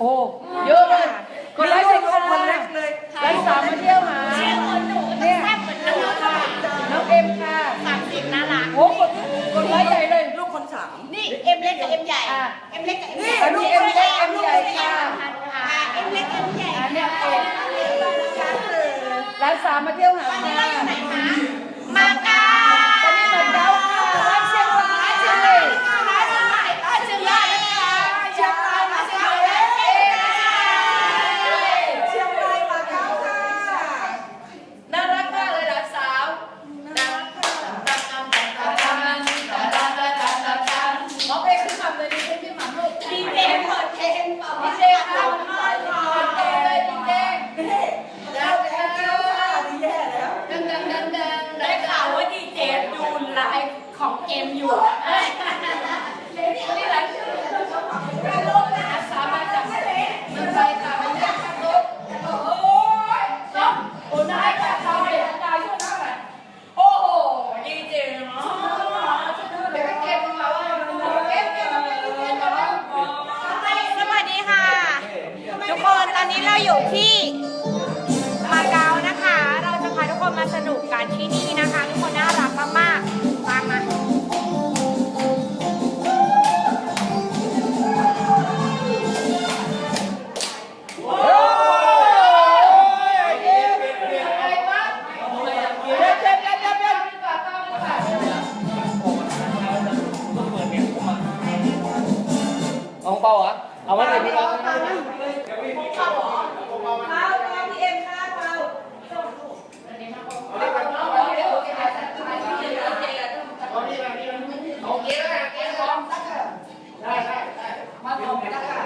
โอ้เยอะเลยคนไร้สิบคนแรกเลยไร้สามมาเที่ยวหาเนี่ยน้องเอ็มค่ะสามสิบน่ารักโอ้คนคนไร้ใหญ่เลยลูกคนสามนี่เอ็มเล็กกับเอ็มใหญ่เอ็มเล็กกับเอ็มใหญ่ลูกเอ็มเล็กเอ็มใหญ่ค่ะเอ็มเล็กเอ็มใหญ่เนี่ยเอ็มร้านสามมาเที่ยวหาวันนี้เราอยู่ไหนคะมา มอยู่ โอเคแล้วนะเกมพร้อมได้ได้ได้มาพร้อมกัน